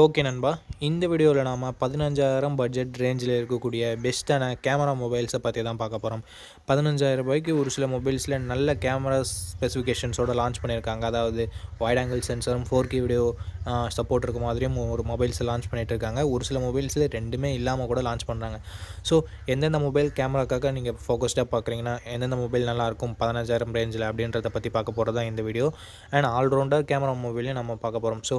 Okay நண்பா. இந்த வீடியோவில் நாம் பதினஞ்சாயிரம் பட்ஜெட் ரேஞ்சில் இருக்கக்கூடிய பெஸ்ட்டான கேமரா மொபைல்ஸை பற்றி தான் பார்க்க போகிறோம் பதினஞ்சாயிரம் ரூபாய்க்கு ஒரு சில மொபைல்ஸில் நல்ல கேமரா ஸ்பெசிஃபிகேஷன்ஸோட லான்ச் பண்ணியிருக்காங்க. அதாவது வைட் ஆங்கிள் சென்சரும் ஃபோர் கே வீடியோ சப்போர்ட் இருக்க மாதிரியும் ஒரு மொபைல்ஸை லான்ச் பண்ணிகிட்டு இருக்காங்க ஒரு சில மொபைல்ஸில் ரெண்டுமே இல்லாமல் கூட லான்ச் பண்ணுறாங்க ஸோ எந்தெந்த மொபைல் கேமராக்காக நீங்கள் ஃபோக்கஸ்டாக பார்க்குறீங்கன்னா எந்தெந்த மொபைல் நல்லாயிருக்கும் பதினஞ்சாயிரம் ரேஞ்சில் அப்படின்றத பற்றி பார்க்க போகிறது தான் இந்த video and all rounder camera மொபைலையும் நம்ம பார்க்க போகிறோம் ஸோ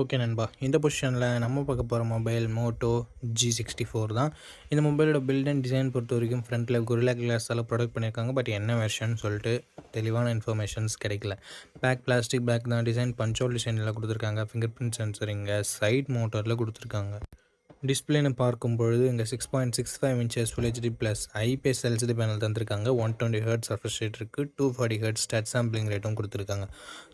ஓகே நண்பா. இந்த பொசிஷனில் நம்ம பார்க்க போகிற mobile Moto G sixty four தான். இந்த மொபைலோட பில்ட் அண்ட் டிசைன் பொறுத்த வரைக்கும் ஃப்ரண்ட்டில் குரிலா கிளாஸால் ப்ரொடக்ட் பண்ணியிருக்காங்க பட் என்ன வெர்ஷன் சொல்லிட்டு தெளிவான இன்ஃபர்மேஷன்ஸ் கிடைக்கல. பேக் பிளாஸ்டிக் பேக் தான். டிசைன் பஞ்சோல் டிசைனில் கொடுத்துருக்காங்க. ஃபிங்கர் பிரிண்ட் சென்சர் இங்கே சைட் மோட்டரில் கொடுத்துருக்காங்க. டிஸ்பிளேன்னு பார்க்கும் பொழுது இங்கே six point six five inches full HD plus IPS LCD panel தந்திருக்காங்க. One twenty hertz surface rate இருக்குது two forty hertz touch sampling rate கொடுத்துருக்காங்க.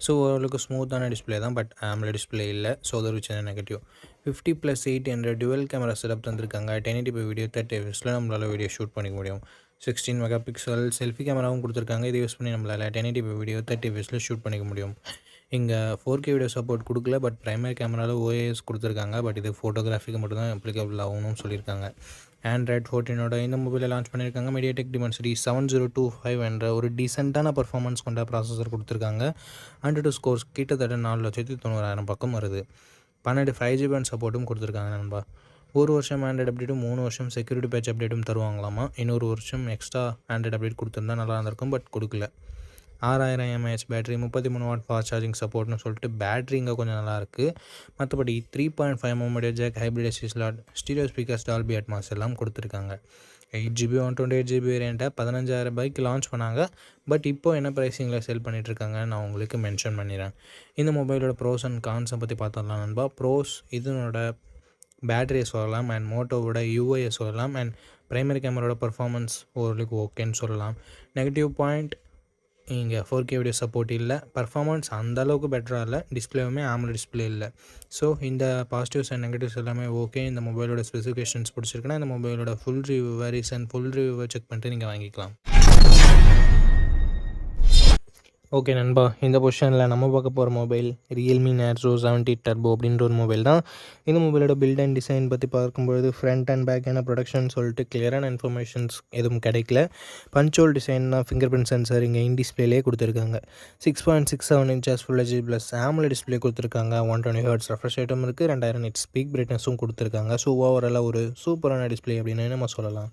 ஸோ ஓரளவுக்கு ஸ்மூத்தான டிஸ்பிளே தான் பட் ஆம்ல டிஸ்பிளே இல்லை. ஸோ அது ஒரு சின்ன negative fifty plus eight hundred dual camera setup தந்திருக்காங்க. டென் எயிட்டி வீடியோ தேர்ட்டி எஃப்ஸில் நம்மளால் வீடியோ ஷூட் பண்ணிக்க முடியும். சிக்ஸ்டீன் மெகா பிக்சல் செல்ஃபி கேமராவும் கொடுத்துருக்காங்க. இதை யூஸ் பண்ணி நம்மளால் டென் எயிட்டி வீடியோ தேர்ட்டி எஃப்ஸில் ஷூட் பண்ணிக்க முடியும். இங்கே ஃபோர் கே வீடியோ சப்போர்ட் கொடுக்கல பட் ப்ரைமரி கேமராவில் ஓஏஎஸ் கொடுத்துருக்காங்க. பட் இது ஃபோட்டோகிராஃபிக்கு மட்டும் தான் அப்ளிகபிள் ஆகணும்னு சொல்லியிருக்காங்க ஆண்ட்ராய்ட் ஃபோர்டீனோட இந்த மொபைலில் லான்ச் பண்ணியிருக்காங்க. MediaTek Dimensity seven zero two five என்ற ஒரு டீசெண்டான பர்ஃபார்மன்ஸ் கொண்ட ப்ராசஸர் கொடுத்துருக்காங்க. அண்ட் டூ ஸ்கோர்ஸ் கிட்டத்தட்ட நாலு லட்சத்தி தொண்ணூறாயிரம் பக்கம் வருது. பன்னெண்டு ஃபைவ் ஜிபி அண்ட் சப்போர்ட்டும் கொடுத்துருக்காங்க நண்பா. ஒரு வருஷம் ஆண்ட்ராய்ட் அப்டேட்டும் மூணு வருஷம் செக்யூரிட்டி பேட்ச் அப்டேட்டும் தருவாங்களாமா? இன்னொரு வருஷம் எக்ஸ்ட்ரா ஆண்ட்ராய்ட் அப்டேட் கொடுத்துருந்தா நல்லா இருந்திருக்கும் பட் கொடுக்கல. ஆறாயிரம் எம்ஏஹெச் பேட்டரி முப்பத்தி மூணு வாட் ஃபாஸ்ட் சார்ஜிங் சப்போர்ட்னு சொல்லிட்டு பேட்டரி இங்கே கொஞ்சம் நல்லாயிருக்கு மற்றபடி three point five mm jack hybrid SD slot stereo speakers Dolby Atmos எல்லாம் கொடுத்துருக்காங்க. Eight GB one twenty eight GB வேரியண்ட்டை பதினஞ்சாயிரம் ரூபாய்க்கு லான்ச் பண்ணாங்க. பட் இப்போ என்ன ப்ரைஸிங்கில் செல் பண்ணிகிட்ருக்காங்க நான் உங்களுக்கு மென்ஷன் பண்ணிடுறேன். இந்த மொபைலோட ப்ரோஸ் அண்ட் கான்ஸை பற்றி பார்த்துடலாம் நண்பா. ப்ரோஸ் இதனோட பேட்டரியை சொல்லலாம் அண்ட் மோட்டோவோட யூஐயை சொல்லலாம் அண்ட் ப்ரைமரி கேமராவோட பர்ஃபார்மன்ஸ் ஓரளவுக்கு ஓகேன்னு சொல்லலாம். நெகட்டிவ் பாயிண்ட் இங்கே ஃபோர் கே வீடியோ சப்போர்ட் இல்லை. பர்ஃபார்மன்ஸ் அந்தளவுக்கு பெட்டராக இல்லை. டிஸ்பிளேவுமே ஆமல் டிஸ்பிளே இல்லை. ஸோ இந்த பாசிட்டிவ்ஸ் அண்ட் நெகட்டிவ்ஸ் எல்லாமே ஓகே இந்த மொபைலோட ஸ்பெசிஃபிகேஷன்ஸ் பிடிச்சிருக்குன்னா இந்த மொபைலோட ஃபுல் ரிவ்யூவை ரீசன் ஃபுல் ரிவ்யூவை செக் பண்ணிட்டு நீங்கள் வாங்கிக்கலாம். ஓகே நண்பா இந்த பொசிஷனில் நம்ம பார்க்க போகிற mobile Realme Narzo seventy turbo அப்படின்ற ஒரு மொபைல் தான். இந்த மொபைலோட பில்ட் அண்ட் டிசைன் பற்றி பார்க்கும்பொழுது ஃப்ரண்ட் அண்ட் பேக் என்ன ப்ரொடக்ஷன் சொல்லிட்டு கிளியரான இன்ஃபர்மேஷன்ஸ் எதுவும் கிடைக்கல. பஞ்சோல் டிசைன்னா ஃபிங்கர் பிரிண்ட் சென்சர் இங்கே இன் டிஸ்பிளேலே கொடுத்துருக்காங்க. Six point six seven inches full HD plus AMOLED display கொடுத்துருக்காங்க. One twenty hertz refresh item இருக்குது ரெண்டாயிரம் நெட் ஸ்பீக் பிரைட்னஸும் கொடுத்துருக்காங்க. ஸோ ஓவராலாக ஒரு சூப்பரான டிஸ்பிளே அப்படின்னு நம்ம சொல்லலாம்.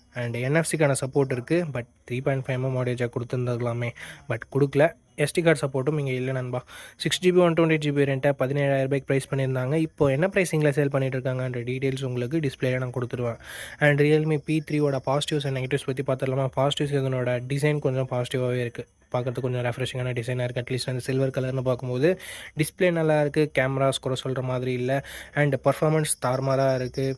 and என்எஃப்சிக்கான சப்போர்ட் இருக்குது but three point five mm audio கொடுத்துருந்துருக்கலாமே but கொடுக்கல. எஸ்டி கார்டு சப்போர்ட்டும் இங்கே இல்லை நண்பா. Six GB one twenty GB ரெண்ட்டை பதினேழாயிரம் ரூபாய்க்கு ப்ரைஸ் பண்ணியிருந்தாங்க. இப்போ என்ன ப்ரைஸிங்கில் சேல் பண்ணிட்டு இருக்காங்கன்ற டீட்டெயில்ஸ் உங்களுக்கு டிஸ்பிளேல நான் கொடுத்துருவேன். அண்ட் ரியல்மி பி த்ரீயோட பாசிட்டிவ்ஸ் அண்ட் நெகட்டிவ்ஸ் பற்றி பார்த்துடலாமா? பாசிட்டிவ்ஸ் இதனோட டிசைன் கொஞ்சம் பாசிட்டிவாகவே இருக்குது பார்க்குறதுக்கு கொஞ்சம் ரெஃப்ரெஷிங்கான டிசைனாக இருக்குது அட்லீஸ்ட் அந்த சில்வர் கலர்னு பார்க்கும்போது டிஸ்பிளே நல்லா இருக்குது கேமராஸ் கூட சொல்கிற மாதிரி இல்லை. அண்ட் பர்ஃபார்மன்ஸ் தார்மாராக இருக்குது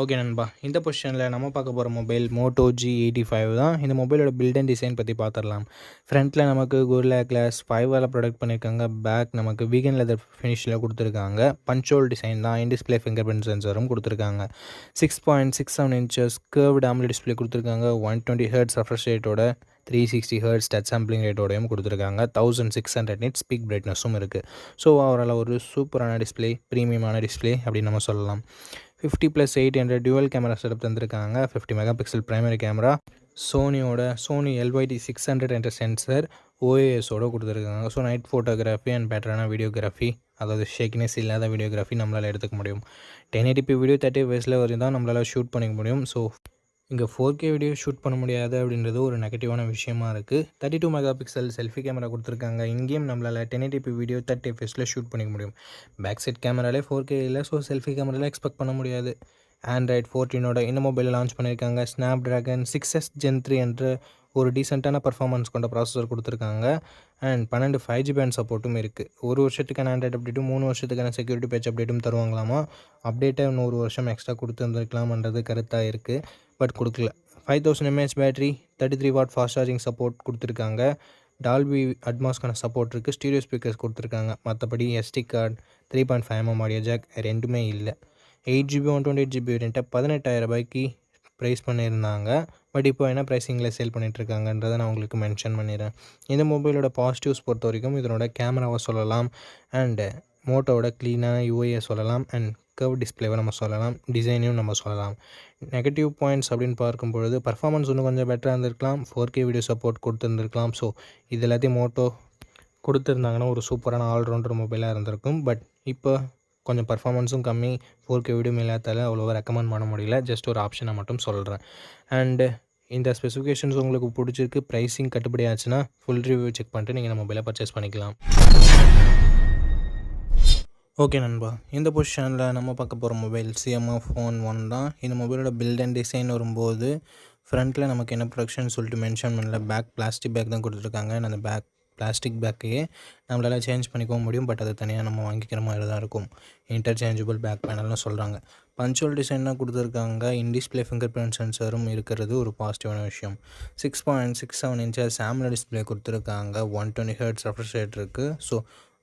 ஓகே நண்பா இந்த பொசிஷனில் நம்ம பார்க்க போகிற mobile Moto G eighty five தான். இந்த மொபைலோட பில்ட் அண்ட் டிசைன் பற்றி பார்த்துடலாம் ஃப்ரண்ட்டில் நமக்கு குர்லா கிளாஸ் ஃபைவால் ப்ரொடக்ட் பண்ணியிருக்காங்க பேக் நமக்கு வீகன் லெதர் ஃபினிஷில் கொடுத்துருக்காங்க. பஞ்சோல் டிசைன் தான். இன் டிஸ்பிளே ஃபிங்கர் பிரிண்ட் சென்சரும் கொடுத்துருக்காங்க. Six point six seven inches curved AMOLED display கொடுத்துருக்காங்க. One twenty hertz refresh ரேட்டோட three sixty hertz touch sampling ரேட்டோடையும் கொடுத்துருக்காங்க. Thousand six hundred nit peak பிரைட்னஸும் இருக்குது so அவரால் ஒரு சூப்பரான டிஸ்பிளே ப்ரீமியமான டிஸ்பிளே அப்படின்னு நம்ம சொல்லலாம். Fifty plus eight hundred dual camera setup தந்திருக்காங்க. Fifty mega pixel primary camera. சோனியோட Sony LYT six hundred என்ற சென்சர் ஓஏஎஸோட கொடுத்துருக்காங்க. ஸோ நைட் ஃபோட்டோகிராஃபி அண்ட் பெட்டரான வீடியோகிராஃபி அதாவது ஷேக்னஸ் இல்லாத வீடியோகிராஃபி நம்மளால் எடுத்துக்க முடியும். டென் எயிட்டிபி வீடியோ தேர்ட்டி வயசில் வரையும் தான் நம்மளால் ஷூட் பண்ணிக்க முடியும். ஸோ இங்கே ஃபோர் கே வீடியோ ஷூட் பண்ண முடியாது அப்படின்றது ஒரு நெகட்டிவான விஷயமா இருக்குது thirty two mega pixel selfie camera கொடுத்துருக்காங்க. இங்கேயும் நம்மளால் ten eighty p video thirty எஃப்எஸில் shoot பண்ணிக்க முடியும். பேக் சைட் கேமராலே ஃபோர் கே இல்லை ஸோ செல்ஃபி கேமராவில் எக்ஸ்பெக்ட் பண்ண முடியாது. ஆண்ட்ராய்ட் ஃபோர்டீனோட இந்த மொபைலில் லான்ச் பண்ணியிருக்காங்க snapdragon six S gen three என்ற ஒரு டீசெண்டான பர்ஃபார்மன்ஸ் கொண்ட ப்ராசஸர் கொடுத்துருக்காங்க. அண்ட் பன்னெண்டு ஃபைவ் ஜி பேண்ட் சப்போர்ட்டும் இருக்குது ஒரு வருஷத்துக்கான ஆண்ட்ராய்ட் அப்டேட்டும் மூணு வருஷத்துக்கான செக்யூரிட்டி பேட்ச் அப்டேட்டும் தருவாங்களாமா? அப்டேட்டை இன்னொரு வருஷம் எக்ஸ்ட்ரா கொடுத்துருந்துருக்கலாம்ன்றது கருத்தாக இருக்குது பட் கொடுக்கல. Five thousand mAh battery thirty three watt fast charging support கொடுத்துருக்காங்க டால்பி அட்மாஸ்க்கான சப்போர்ட் இருக்குது ஸ்டீரியோ ஸ்பீக்கர்ஸ் கொடுத்துருக்காங்க. மற்றபடி SD card three point five mm audio jack ரெண்டுமே இல்லை. Eight GB one twenty eight GB வேரியண்ட்டை பதினெட்டாயிரம் ரூபாய்க்கு ப்ரைஸ் பண்ணியிருந்தாங்க. பட் இப்போ என்ன ப்ரைஸிங்கில் சேல் பண்ணிகிட்ருக்காங்கன்றதை நான் உங்களுக்கு மென்ஷன் பண்ணிடுறேன் இந்த மொபைலோட பாசிட்டிவ்ஸ் பொறுத்த வரைக்கும் இதனோட கேமராவை சொல்லலாம். அண்டு மோட்டோவோட க்ளீனாக யூஐயை சொல்லலாம். அண்ட் கர்வ் டிஸ்பிளேவை நம்ம சொல்லலாம் டிசைனையும் நம்ம சொல்லலாம். நெகட்டிவ் பாயிண்ட்ஸ் அப்படின்னு பார்க்கும் பொழுது பர்ஃபார்மன்ஸ் இன்னும் கொஞ்சம் பெட்டராக இருந்திருக்கலாம். ஃபோர் கே வீடியோ சப்போர்ட் கொடுத்துருந்துருக்கலாம். ஸோ இது எல்லாத்தையும் மோட்டோ கொடுத்துருந்தாங்கன்னா ஒரு சூப்பரான ஆல்ரவுண்டர் மொபைலாக இருந்திருக்கும். பட் இப்போ கொஞ்சம் பர்ஃபார்மன்ஸும் கம்மி. ஃபோர் கே வீடியோ இல்லாதால அவ்வளோவா ரெக்கமெண்ட் பண்ண முடியல. ஜஸ்ட் ஒரு ஆப்ஷனை மட்டும் சொல்கிறேன் அண்டு இந்த ஸ்பெசிஃபிகேஷன்ஸ் உங்களுக்கு பிடிச்சிருக்கு ப்ரைஸிங் கட்டுப்படி ஆச்சுன்னா ஃபுல் ரிவ்யூ செக் பண்ணிட்டு நீங்கள் இந்த மொபைலை பர்ச்சேஸ் பண்ணிக்கலாம். ஓகே நண்பா. இந்த பொசிஷனில் நம்ம பார்க்க போகிற மொபைல் சிஎம்ஆ ஃபோன் ஒன் தான். இந்த மொபைலோட பில்ட் அண்ட் டிசைன் வரும்போது ஃப்ரண்ட்டில் நமக்கு என்ன ப்ரொடக்ஷன் சொல்லிட்டு மென்ஷன் பண்ணல பேக் பிளாஸ்டிக் பேக் தான் கொடுத்துருக்காங்க. அந்த பேக் பிளாஸ்டிக் பேக்கையே நம்மளால் சேஞ்ச் பண்ணிக்கவும் முடியும். பட் அதை தனியாக நம்ம வாங்கிக்கிற மாதிரி தான் இருக்கும். இன்டர்சேஞ்சபிள் பேக் பேனல்னு சொல்கிறாங்க பஞ்சுவல் டிசைனாக கொடுத்துருக்காங்க. இன்டிஸ்பிளே ஃபிங்கர் பிரிண்ட் சென்சரும் இருக்கிறது ஒரு பாசிட்டிவான விஷயம். Six point six seven inches சாம்ல display கொடுத்துருக்காங்க. ஒன் டுவெண்ட்டி ஹர்ட்ஸ் ரெஃப்ரெஷ் இருக்குது ஸோ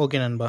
ஓகே நண்பா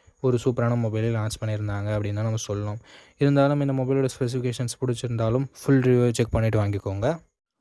ஒரு சூப்பரான மொபைலை லான்ச் பண்ணியிருந்தாங்க அப்படின்னு தான் நம்ம சொல்லணும். இருந்தாலும் இந்த மொபைலோட ஸ்பெசிஃபிகேஷன்ஸ் பிடிச்சிருந்தாலும் ஃபுல் ரிவ்யூ செக் பண்ணிவிட்டு வாங்கிக்கோங்க.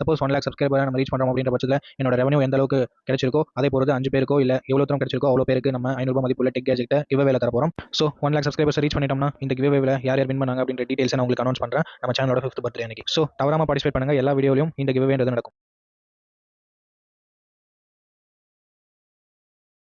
சப்போஸ் ஒன் லேக் சப்ஸ்கிரைபர் நம்ம ரீச் பண்ணுறோம் அப்படின்ற பட்சத்தில் என்னோட ரெவன்யூ எந்த அளவுக்கு கிடைச்சிருக்கோ அதே பொறுத்து அஞ்சு பேருக்கோ இல்லை எவ்வளோ தூரம் கிடைச்சிருக்கோ அவ்வளோ பேருக்கு நம்ம ஐநூறுபா மதிப்புள்ள டெக் கேஜெக்ட்டை கிவ்வேல தர போகிறோம் so one lakh subscribers reach பண்ணிட்டோம்னா இந்த கிவ்வேல யார் யார் வின் பண்ணாங்க அப்படின்ற டீடெயில்ஸ் நான் உங்களுக்கு அனௌன்ஸ் பண்ணுறேன் நம்ம சேனலோட ஃபிஃப்த் பர்த்டே அன்னைக்கு. ஸோ தவறாமல் பார்ட்டிசிபேட் பண்ணுங்க. எல்லா வீடியோலையும் இந்த கிவ்வே நடக்கும்.